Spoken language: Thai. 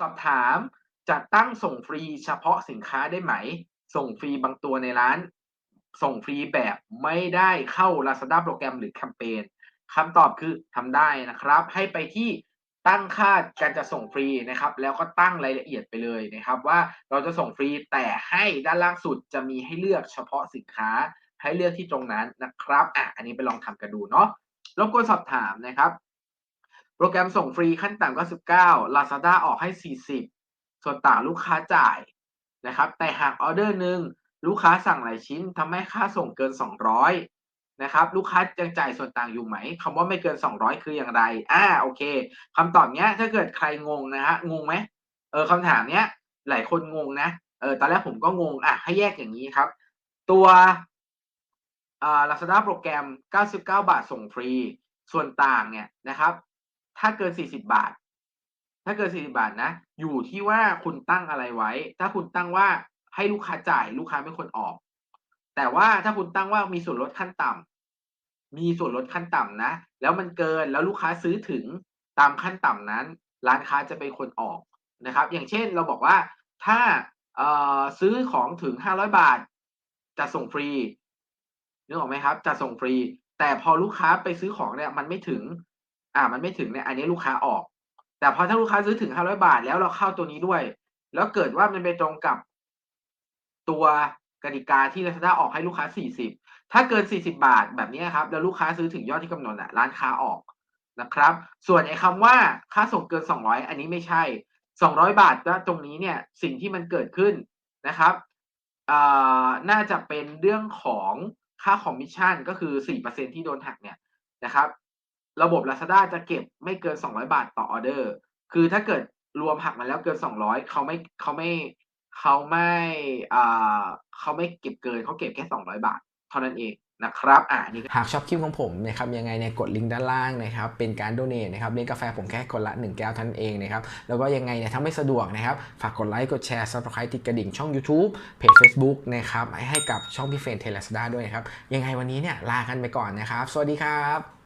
สอบถามจะตั้งส่งฟรีเฉพาะสินค้าได้ไหม ส่งฟรีบางตัวในร้าน ส่งฟรีแบบไม่ได้เข้า Lazada โปรแกรมหรือแคมเปญคำตอบคือทำได้นะครับ ให้ไปที่ตั้งค่าการจะส่งฟรีนะครับ แล้วก็ตั้งรายละเอียดไปเลยนะครับ ว่าเราจะส่งฟรีแต่ให้ด้านล่างสุดจะมีให้เลือกเฉพาะสินค้าให้เลือกที่ตรงนั้นนะครับอะอันนี้ไปลองทำกันดูเนาะรบกวนสอบถามนะครับ โปรแกรมส่งฟรีขั้นต่ำก็19 Lazada ออกให้ 40 ส่วนต่างลูกค้าจ่ายนะครับ แต่หากออเดอร์หนึ่งลูกค้าสั่งหลายชิ้นทำให้ค่าส่งเกิน 200 นะครับ ลูกค้ายังจ่ายส่วนต่างอยู่ไหมคำว่าไม่เกิน 200 คืออย่างไร อ่าโอเคคำตอบเนี้ยถ้าเกิดใครงงนะฮะงงไหมเออคำถามเนี้ยหลายคนงงนะเออตอนแรกผมก็งงอะให้แยกอย่างนี้ครับ ตัวอ่า Lazada โปรแกรม 99 บาทส่งฟรี ส่วนต่างเนี่ยนะครับ ถ้าเกิน40บาท ถ้าเกิน40บาทนะ อยู่ที่ว่าคุณตั้งอะไรไว้ ถ้าคุณตั้งว่าให้ลูกค้าจ่าย ลูกค้าไม่ควรออก แต่ว่าถ้าคุณตั้งว่ามีส่วนลดขั้นต่ำมีส่วนลดขั้นต่ำนะ แล้วมันเกินแล้วลูกค้าซื้อถึงตามขั้นต่ำนั้น ร้านค้าจะเป็นคนออกนะครับ อย่างเช่นเราบอกว่าถ้าซื้อของถึง500บาทจะส่งฟรีนึกออกไหมครับจะส่งฟรี แต่พอลูกค้าไปซื้อของเนี่ยมันไม่ถึง อ่า มันไม่ถึงเนี่ยอันนี้ลูกค้าออก แต่พอถ้าลูกค้าซื้อถึง500บาท แล้วเราเข้าตัวนี้ด้วย แล้วเกิดว่ามันไปตรงกับตัวกติกาที่ Lazada ออกให้ลูกค้า 40 ถ้าเกิน 40 บาทแบบนี้ครับ แล้วลูกค้าซื้อถึงยอดที่กำหนดอะ ร้านค้าออกนะครับ ส่วนไอ้คำว่าค่าส่งเกิน 200 อันนี้ไม่ใช่ 200 บาทก็ตรงนี้เนี่ย สิ่งที่มันเกิดขึ้นนะครับน่าจะเป็นเรื่องของค่าคอมมิชชั่นก็คือ 4%ที่โดนหักเนี่ยนะครับ ระบบ Lazada จะเก็บไม่เกิน 200 บาทต่อออเดอร์ คือถ้าเกิดรวมหักมาแล้วเกิน 200เขาไม่เขาไม่เขาไม่อ่าเขาไม่เก็บเกินเขาเก็บแค่ 200 บาท เท่านั้นเองนะครับอ่านี่หากชอบคลิปของผมนะครับยังไงเนี่ยกดลิงก์ด้านล่างนะครับเป็นการโดเน a t นะครับเลี้ยงกาแฟผมแค่คนละ 1 แก้วท่านเองนะครับแล้วก็ยังไงเนี่ยถ้าไม่สะดวกนะครับฝากกดไลค์กดแชร์ subscribe ติดกระดิ่งช่อง YouTube เพจ Facebook นะครับให้กับช่องพี่เฟรนเทเลสดาด้วยนะครับยังไงวันนี้เนี่ยลากันไปก่อนนะครับ สวัสดีครับ